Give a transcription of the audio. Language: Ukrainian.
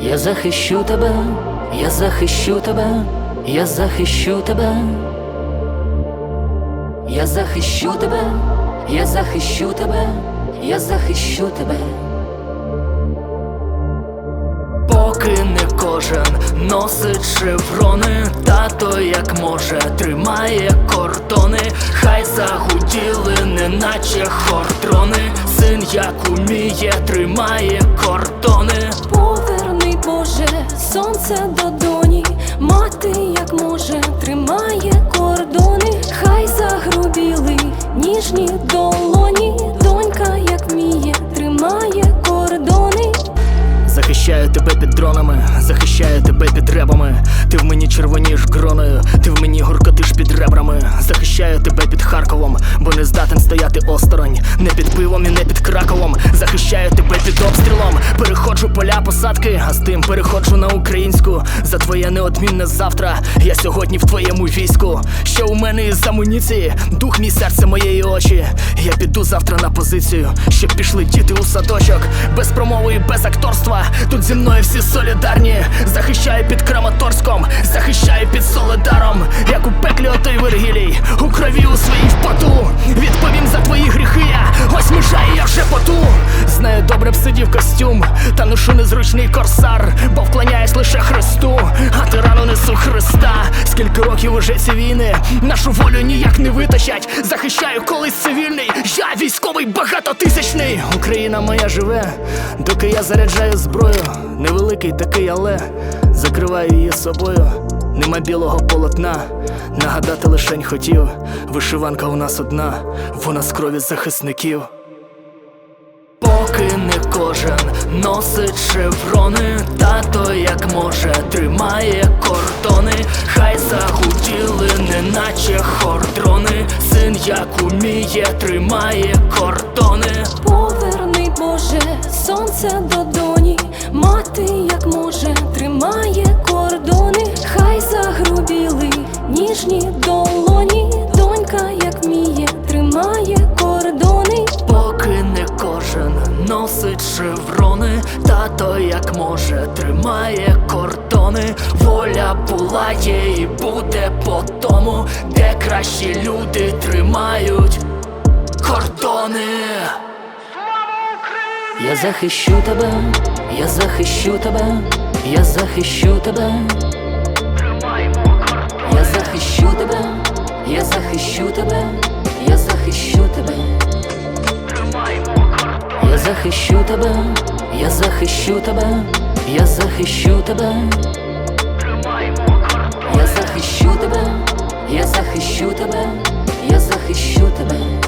Я захищу тебе, я захищу тебе, я захищу тебе. Я захищу тебе, я захищу тебе, я захищу тебе. Поки не кожен носить шеврони, тато як може тримає кордони, хай загуділи, неначе хортрони, син як уміє, тримає кордони. Поверни, до доні, мати, як може, тримає кордони, хай загрубіли ніжні долоні, донька, як вміє, тримає кордони. Захищаю тебе під дронами, захищаю тебе під ребами. Ти в мені червоніш гроною, ти в мені гуркотиш під ребрами. Захищаю тебе під Харковом, бо не здатен стояти осторонь. Не під пивом і не під Краковом. Захищаю тебе обстрілом. Переходжу поля посадки, а з тим переходжу на українську. За твоє неодмінне завтра. Я сьогодні в твоєму війську. Що у мене із амуніції? Дух мій серце моєї очі. Я піду завтра на позицію, щоб пішли діти у садочок. Без промови і без акторства. Тут зі мною всі солідарні. Захищаю під Краматорськом, захищаю під Солидаром. Як у пеклі отой Вергілій, у крові у своїй в ношу незручний корсар, бо вклоняюсь лише Христу, а тирану несу Христа. Скільки років уже ці війни, нашу волю ніяк не витащать. Захищаю колись цивільний, я військовий багатотисячний. Україна моя живе, доки я заряджаю зброю. Невеликий такий, але закриваю її собою. Нема білого полотна, нагадати лишень хотів. Вишиванка у нас одна, вона з крові захисників. Поки кожен носить шеврони, тато як може тримає кордони, хай загуділи, неначе хортрони, син як уміє, тримає кордони. Поверни, Боже, сонце до доні, мати, як може, тримає кордони, хай загрубіли ніжні долоні, носить шеврони, тато як може тримає кордони. Воля була є і буде по тому, де кращі люди тримають кордони. Я захищу тебе, я захищу тебе, я захищу тебе. Я захищу тебе, я захищу тебе, захищу тебе, я захищу тебе, я захищу тебе. Я захищу тебе, я захищу тебе, я захищу тебе.